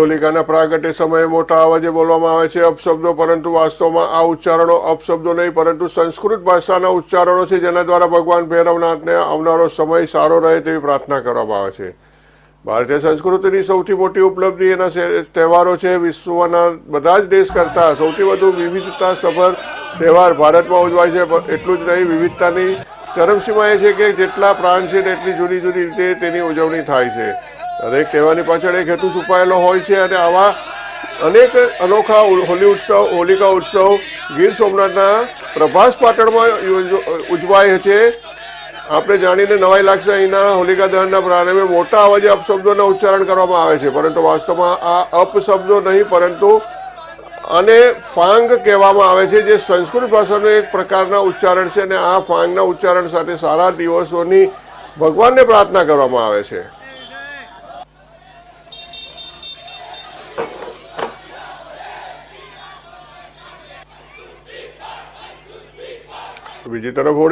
હોલિકાના પ્રાગટ્ય સમયે મોટા અવાજે બોલવામાં આવે છે અપશબ્દો, પરંતુ વાસ્તવમાં આ ઉચ્ચારણો અપશબ્દો નહીં, પરંતુ સંસ્કૃત ભાષાના ઉચ્ચારણો છે, જેના દ્વારા ભગવાન ભૈરવનાથને આવનારો સમય સારો રહે તેવી પ્રાર્થના કરવામાં આવે છે. ભારતીય સંસ્કૃતિની સૌથી મોટી ઉપલબ્ધિ એના તહેવારો છે, વિશ્વના બધા જ દેશ કરતાં સૌથી વધુ વિવિધતા સભર તહેવાર ભારતમાં ઉજવાય છે એટલું જ નહીં, વિવિધતાની ચરમસીમા એ છે કે જેટલા પ્રાંત છે તેટલી જુદી જુદી રીતે તેની ઉજવણી થાય છે. દરેક તહેવારની પાછળ એક હેતુ છુપાયેલો હોય છે અને આવા અનેક અનોખા હોલી ઉત્સવ, હોલિકા ઉત્સવ ગીર સોમનાથના પ્રભાસ પાટણમાં ઉજવાય છે. આપણે જાણીને નવાઈ લાગશે અહીંના હોલિકા દહનના પ્રારંભે મોટા અવાજે અપશબ્દોના ઉચ્ચારણ કરવામાં આવે છે, પરંતુ વાસ્તવમાં આ અપશબ્દો નહીં, પરંતુ અને ફાંગ કહેવામાં આવે છે, જે સંસ્કૃત ભાષાનું એક પ્રકારના ઉચ્ચારણ છે અને આ ફાંગના ઉચ્ચારણ સાથે સારા દિવસોની ભગવાનને પ્રાર્થના કરવામાં આવે છે. Acredita